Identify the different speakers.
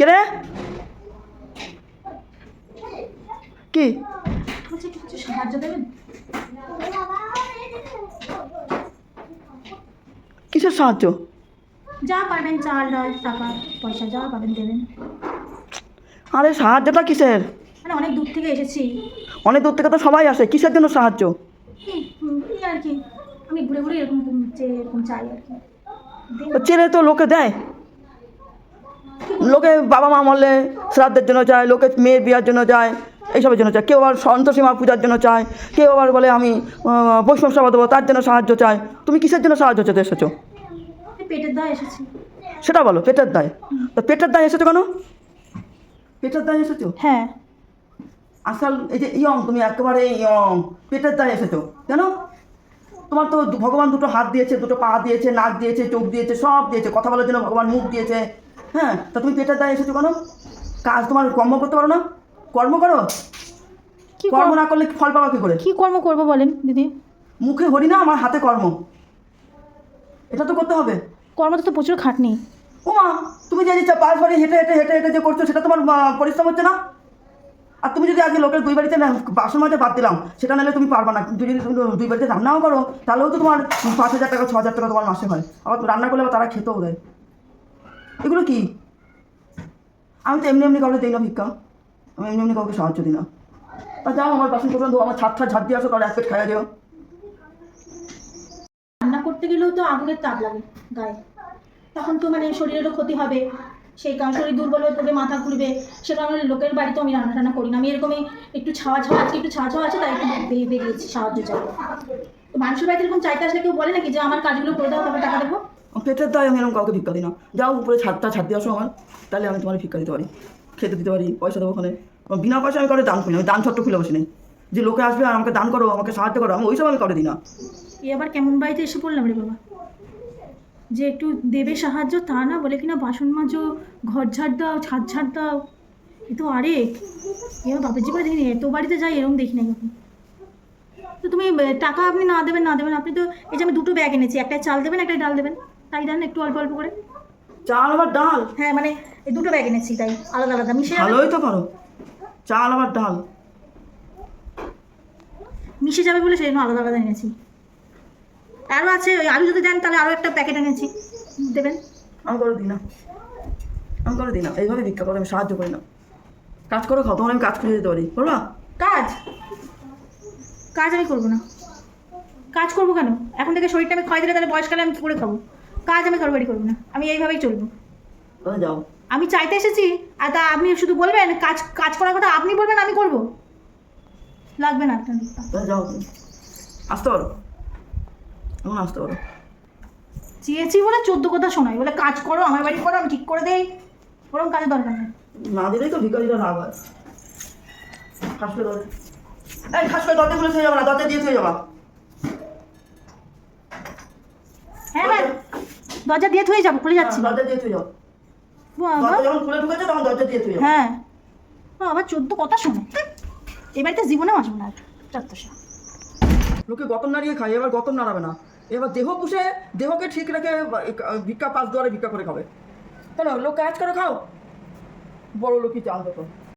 Speaker 1: কে রে কি?
Speaker 2: কিছু সাহায্য
Speaker 1: কিসের সাহায্য?
Speaker 2: যা পারবেন চাল ডাল টাকা পয়সা যা পাবেন দেবেন।
Speaker 1: আরে সাহায্যটা কিসের?
Speaker 2: মানে অনেক দূর থেকে এসেছি।
Speaker 1: অনেক দূর থেকে তো সবাই আসে কিসের জন্য সাহায্য?
Speaker 2: আর কি? আমি ঘুরে ঘুরে এরকম এরকম চাই আর কি।
Speaker 1: ছেলে তো লোকে দেয়। লোকে বাবা মা মরলে শ্রাদ্ধের জন্য চায় লোকে মেয়ের বিয়ার জন্য যায় এইসবের জন্য চায় কেউ আবার সন্তোষীমা পূজার জন্য চায় কেউ আবার বলে আমি বৈষ্ণব সভা দেবো তার জন্য সাহায্য চায়। তুমি কিসের জন্য সাহায্য চাইতে এসেছ?
Speaker 2: পেটের দায় এসেছি।
Speaker 1: সেটা বলো পেটের দায়। তো পেটের দায় এসেছ কেন? পেটের দায় এসেছ?
Speaker 2: হ্যাঁ।
Speaker 1: আসল এই যে ইয়ং তুমি একেবারে ইয়ং পেটের দায় এসেছ কেন তোমার তো ভগবান দুটো হাত দিয়েছে দুটো পা দিয়েছে নাক দিয়েছে চোখ দিয়েছে সব দিয়েছে কথা বলার জন্য ভগবান মুখ দিয়েছে। হ্যাঁ তা তুমি পেটের দায় এসেছ কেন? কাজ তোমার কর্ম করতে পারো না? কর্ম করো?
Speaker 2: কি
Speaker 1: কর্ম না করলে ফল পাবা কি করে?
Speaker 2: কি কর্ম করব বলেন দিদি?
Speaker 1: মুখে হরি না আমার হাতে কর্ম। এটা তো করতে হবে।
Speaker 2: কর্ম তো প্রচুর খাটনি।
Speaker 1: ও মা তুমি যে পাঁচ বাড়ি হেঁটে হেঁটে হেঁটে হেঁটে যে করছ সেটা তোমার পরিশ্রম হচ্ছে না? আর তুমি যদি আজকে লোকের দুই বাড়িতে না বাসন মাঝে বাদ দিলাম সেটা নিলে তুমি পারবা না। তুমি যদি তুমি দুই বাড়িতে রান্নাও করো তাহলেও তো তোমার পাঁচ হাজার টাকা ছ হাজার টাকা তোমার মাসে হয়। আবার রান্না করলে তারা খেতেও দেয়। এগুলো কি? আমি তো এমনি এমনি কাউকে দিই না ভিক্ষা। আমি এমনি এমনি কাউকে সাহায্য দিই না। তা যাও আমার বাসন কোসন আমার ছাদ ছাদ ঝাড় দিয়ে আসো কারণ এক পেট খাইয়া
Speaker 2: রান্না করতে গেলেও তো আগুনের তাপ লাগে গায়ে। তখন তো মানে শরীরেরও ক্ষতি হবে। সেই কারণে শরীর দুর্বল হয়ে পড়বে, মাথা ঘুরবে। সে কারণে লোকের বাড়িতে আমি রান্না টান্না করি না। আমি এরকমই একটু ছাওয়া ছাওয়া আজকে একটু ছাওয়া ছাওয়া আছে, তাই একটু বেরিয়ে বেরিয়েছি সাহায্য চাই তো মানুষের বাড়িতে এরকম চাইতে আসলে কেউ বলে নাকি যে, আমার কাজগুলো করে দাও, তারপর টাকা দেবো?
Speaker 1: পেটের দায়, আমি এরকম কাউকে ভিক্ষা দিই না। যাও উপরে ছাদটা ছাদ দিয়ে আসো আমার তাহলে আমি তোমার ভিক্ষা দিতে পারি, খেতে দিতে পারি, পয়সা দেবো ওখানে। বিনা পয়সা আমি করে দান করি। আমি দান ছোট্ট খুলে বসে নেই। যে লোকে আসবে আর আমাকে দান করো, আমাকে সাহায্য করো, আমি ওইসব আমি করে দিই না।
Speaker 2: এ আবার কেমন বাড়িতে এসে পড়লাম রে বাবা? যে একটু দেবে সাহায্য তা না, বলে কিনা বাসন মাজো, ঘর ঝাড় দাও, ছাদ ঝাড় দাও। এ তো আরেক। এবার বাপের জীবনে দেখিনি, এত বাড়িতে যাই এরকম দেখি না কখন। তো তুমি টাকা আপনি না দেবেন না দেবেন, আপনি তো, এই যে আমি দুটো ব্যাগ এনেছি একটায় চাল দেবেন একটায় ডাল দেবেন। তাই দেন একটু অল্প অল্প করে।
Speaker 1: চাল আবার ডাল?
Speaker 2: হ্যাঁ মানে এই দুটো ব্যাগ এনেছি তাই আলাদা আলাদা মিশে যাবে।
Speaker 1: ভালোই তো পারো। চাল আবার ডাল।
Speaker 2: মিশে যাবে বলে সেই জন্য আলাদা আলাদা এনেছি। আরও আছে ওই আলু যদি দেন তাহলে আরও একটা প্যাকেট এনেছি। দেবেন?
Speaker 1: আমি করে দিই না। আমি করে দিই না। এইভাবে ভিক্ষা করে আমি সাহায্য করি না। কাজ করো খাও। তোমার আমি কাজ খুঁজে দিতে পারি। বলবা
Speaker 2: কাজ? কাজ আমি করব না। কাজ করব কেন? এখন থেকে শরীরটা আমি খাওয়াই দিলে তাহলে বয়সকালে আমি করে খাব? কাজ আমি কারও বাড়ি করব না। আমি এইভাবেই চলবো।
Speaker 1: যাও।
Speaker 2: আমি চাইতে এসেছি আর তা আপনি শুধু বলবেন কাজ কাজ করার কথা আপনি বলবেন আমি করব। লাগবে না আপনার
Speaker 1: যাও। আসতে পারো এখন আসতে পারো
Speaker 2: চেয়েছি বলে চোদ্দ কথা শোনাই। বলে কাজ করো আমার বাড়ি করো আমি ঠিক করে দেই। ওরকম কাজের দরকার নেই।
Speaker 1: না দিলেই তো ভিকারিটা লাভ হয় খাস করে দরজা এই খাস করে দরজা খুলে যাব না দরজা দিয়ে যাবা
Speaker 2: হ্যাঁ হ্যাঁ দরজা দিয়ে থুয়ে যাব খুলে যাচ্ছি।
Speaker 1: দরজা দিয়ে শুয়ে যাও।
Speaker 2: বাবা
Speaker 1: দরজা যখন খুলে ঢুকেছে তখন দরজা দিয়ে যাও।
Speaker 2: হ্যাঁ। ও, আবার চোদ্দ কথা শোনে। এই বাড়িতে জীবনেও আসব না চত্বসা
Speaker 1: লোকে গতম নাড়িয়ে খায় এবার গতম নাড়াবে না। এবার দেহ পুষে দেহকে ঠিক রেখে ভিক্ষা পাঁচ দুয়ারে ভিক্ষা করে খাবে। কেন লোক কাজ করে খাও। বড় লোকই চাল দেখো